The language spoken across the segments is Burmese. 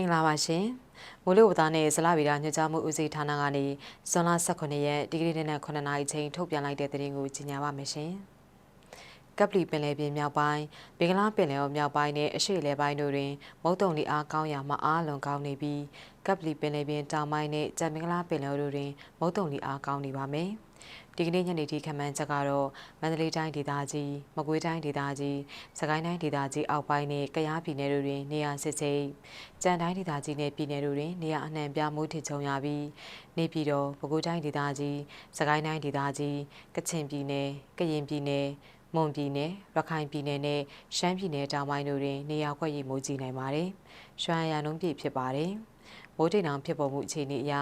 င်္ဂလာပါရှင်မိုးလေဝသနဲ့ဇလဗီဒညွှန်ကြားမှုဦးစီးဌာနကနေဇွန်လ18ရက်ဒီကနေ့နေ့9နာရီချိန်ထုတ်ပြန်လိုက်တဲ့သတင်းကိုကြီးညာပါမယ်ရှင်ကပလီပင်လယ်ပြင်မြောက်ပိုင်းဘင်္ဂလားပင်လယ်အော်မြောက်ပိုင်းနဲ့အရှေ့လယ်ပိုင်းတို့တွင်မုတ်တုံလီအားကောင်းရာမအားလွန်ကောင်းနေပြီးကပလီပင်လယ်ပြင်တောင်ပိုင်းနဲ့ကြံမင်္ဂလာပင်လယ်အော်တို့တွင်မုတ်တုံလီအားကောင်းနေပါမယ်။ ဒီကနေ့ညနေထိခန့်မှန်းချက်ကတော့မန္တလေးတိုင်းဒေသကြီးမကွေးတိုင်းဒေသကြီးစကိုင်းတိုင်းဒေသကြီးအောက်ပိုင်းနဲ့ကယားပြည်နယ်တို့တွင်နေရာစစ်စိတ်ကြံတိုင်းဒေသကြီးနဲ့ပြည်နယ်တို့တွင်နေရာအနှံ့ပြမိုးထစ်ချုံရပြီးနေပြည်တော်ပဲခူးတိုင်းဒေသကြီးစကိုင်းတိုင်းဒေသကြီးကချင်ပြည်နယ်ကရင်ပြည်နယ်မွန်ပြည်နယ်ရခိုင်ပြည်နယ်နဲ့ရှမ်းပြည်နယ်တောင်ပိုင်းတို့တွင်နေရာခွက်ရည်မိုးကြီးနိုင်ပါတယ်။ရွှမ်းရံနှုန်းပြည့်ဖြစ်ပါတယ်။ မိုးတိမ်တောင်ဖြစ်ပေါ်မှုအခြေအနေအရ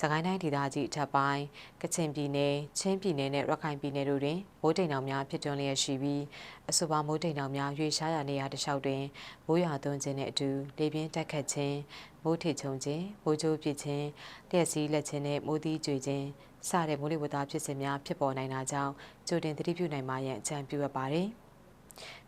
စကိုင်းတိုင်းဒေသကြီးအထက်ပိုင်းကချင်ပြည်နယ်ချင်းပြည်နယ်နဲ့ရခိုင်ပြည်နယ်တို့တွင်မိုးတိမ်တောင်များဖြစ်တွန်းလျက်ရှိပြီးအဆိုပါမိုးတိမ်တောင်များရွေရှားရာနေရာတစ်လျှောက်တွင်မိုးရွာသွန်းခြင်းနဲ့အတူလေပြင်းတက်ခတ်ခြင်းမိုးထစ်ချုံခြင်းမိုးကြိုးပစ်ခြင်းလျှက်စီးလက်ခြင်းနဲ့မိုးသီးကြွေခြင်းစတဲ့မိုးလေဝသဖြစ်စဉ်များဖြစ်ပေါ်နိုင်တာကြောင့်ကြိုတင်သတိပြုနိုင်မှရန်အကြံပြုအပ်ပါတယ်။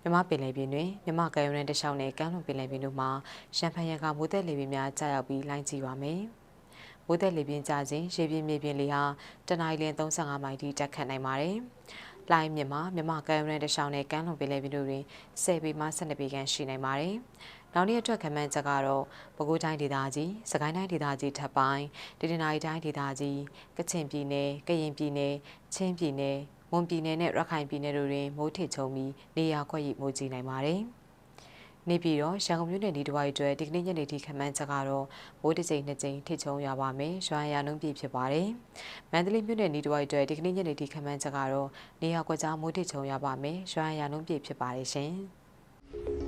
မြမပင်လယ်ပြင်တွင်မြမကမ်းရိုးတန်းတစ်လျှောက်နဲ့ကမ်းလွန်ပင်လယ်ပြင်တို့မှာရှမ်းဖန်ရံကမိုးသက်လေပြင်းများကြာရောက်ပြီးလိုင်းကြည့်ပါမယ်။မိုးသက်လေပြင်းကြာခြင်းရေပြင်းမြေပြင်လေဟာတနအီလ35မိုင်ထိတက်ခတ်နိုင်ပါတယ်။လိုင်းမြမမြမကမ်းရိုးတန်းတစ်လျှောက်နဲ့ကမ်းလွန်ပင်လယ်ပြင်တို့တွင်10ပေမှ12ပေခန့်ရှိနိုင်ပါတယ်။နောက်နေ့အတွက်ခမန်းချက်ကတော့ပဲခူးတိုင်းဒေသကြီး၊စကိုင်းတိုင်းဒေသကြီးထပ်ပိုင်း၊တနင်္သာရီတိုင်းဒေသကြီး၊ကချင်ပြည်နယ်၊ကရင်ပြည်နယ်၊ချင်းပြည်နယ် မွန်ပြည်နယ်နဲ့ရခိုင်ပြည်နယ်တို့တွင်မိုးထစ်ချုံပြီးနေရာခွက်ရိမိုးကြီးနိုင်ပါတယ်။နေပြည်တော်ရန်ကုန်မြို့နယ်ဒီတဝိုက်အတွက်ဒီကနေ့ညနေထိခန့်မှန်းချက်ကတော့မိုးတစ်ချိန်နှစ်ချိန်ထစ်ချုံရပါမယ်။ရွှာရနှုန်းပြည့်ဖြစ်ပါတယ်။မန္တလေးမြို့နယ်ဒီတဝိုက်အတွက်ဒီကနေ့ညနေထိခန့်မှန်းချက်ကတော့နေရာကွက်ကြားမိုးထစ်ချုံရပါမယ်။ရွှာရနှုန်းပြည့်ဖြစ်ပါတယ်ရှင်။